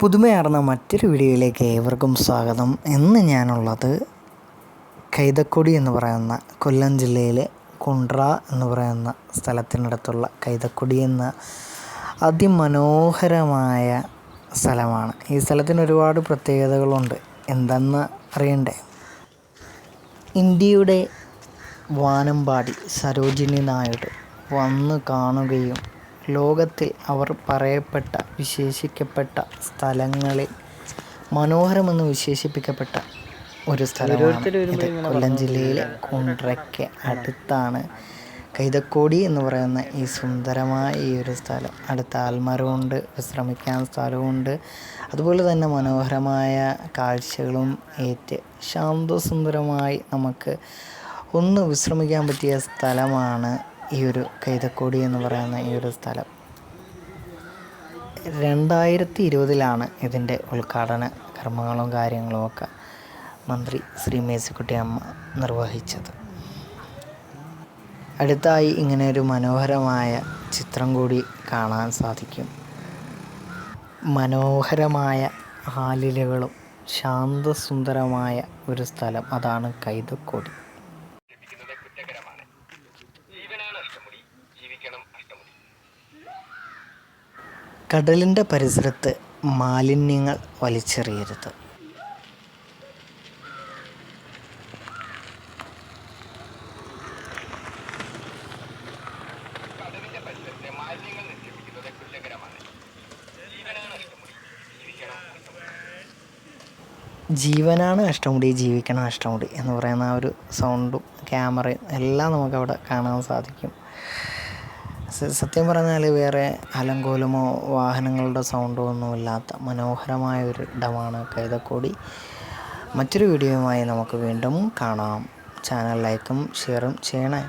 പുതുമയാർന്ന മറ്റൊരു വീഡിയോയിലേക്ക് ഏവർക്കും സ്വാഗതം. ഇന്ന് ഞാനുള്ളത് കൈതക്കൊടി എന്ന് പറയുന്ന കൊല്ലം ജില്ലയിലെ കുണ്ട്ര എന്ന് പറയുന്ന സ്ഥലത്തിനടുത്തുള്ള കൈതക്കൊടി എന്ന അതിമനോഹരമായ സ്ഥലമാണ്. ഈ സ്ഥലത്തിന് ഒരുപാട് പ്രത്യേകതകളുണ്ട്. എന്തെന്ന് അറിയണ്ടേ? ഇന്ത്യയുടെ വാനമ്പാടി സരോജിനി നായിഡു വന്ന് കാണുകയും ലോകത്തിൽ അവർ പറയപ്പെട്ട വിശേഷിക്കപ്പെട്ട സ്ഥലങ്ങളിൽ മനോഹരമെന്ന് വിശേഷിപ്പിക്കപ്പെട്ട ഒരു സ്ഥലമാണ്. ഇത് കൊല്ലം ജില്ലയിലെ കുണ്ട്രയ്ക്ക് അടുത്താണ്. കൈതക്കോടി എന്ന് പറയുന്ന ഈ സുന്ദരമായ ഈ ഒരു സ്ഥലം. അടുത്ത ആൽമരമുണ്ട് വിശ്രമിക്കാൻ സ്ഥലമുണ്ട് അതുപോലെ തന്നെ മനോഹരമായ കാഴ്ചകളും ഏറ്റ് ശാന്തസുന്ദരമായി നമുക്ക് ഒന്ന് വിശ്രമിക്കാൻ പറ്റിയ സ്ഥലമാണ് ഈ ഒരു കൈതക്കോടി എന്ന് പറയുന്ന ഈ ഒരു സ്ഥലം. രണ്ടായിരത്തി ഇരുപതിലാണ് ഇതിന്റെ ഉദ്ഘാടന കർമ്മങ്ങളും കാര്യങ്ങളും ഒക്കെ മന്ത്രി ശ്രീ മേഴ്സിക്കുട്ടി അമ്മ നിർവഹിച്ചത്. അടുത്തായി ഇങ്ങനെ ഒരു മനോഹരമായ ചിത്രം കൂടി കാണാൻ സാധിക്കും. മനോഹരമായ ആലിലകളും ശാന്തസുന്ദരമായ ഒരു സ്ഥലം അതാണ് കൈതക്കോടി ലഭിക്കുന്നത് കുറ്റകരമാണ് ജീവനാണ് അഷ്ടമുടി ജീവിക്കണം അഷ്ടമുടി കടലിന്റെ പരിസരത്ത് മാലിന്യങ്ങൾ വലിച്ചെറിയരുത്. ജീവനാണ് അഷ്ടമുടി ജീവിക്കണം അഷ്ടമുടി എന്ന് പറയുന്ന ആ ഒരു സൗണ്ടും ക്യാമറയും എല്ലാം നമുക്കവിടെ കാണാൻ സാധിക്കും. സത്യം പറഞ്ഞാൽ വേറെ അലങ്കോലമോ വാഹനങ്ങളുടെ സൗണ്ടോ ഒന്നുമില്ലാത്ത മനോഹരമായ ഒരു ഇടമാണ് കൈതക്കോടി. മറ്റൊരു വീഡിയോയുമായി നമുക്ക് വീണ്ടും കാണാം. ചാനൽ ലൈക്കും ഷെയറും ചെയ്യണേ.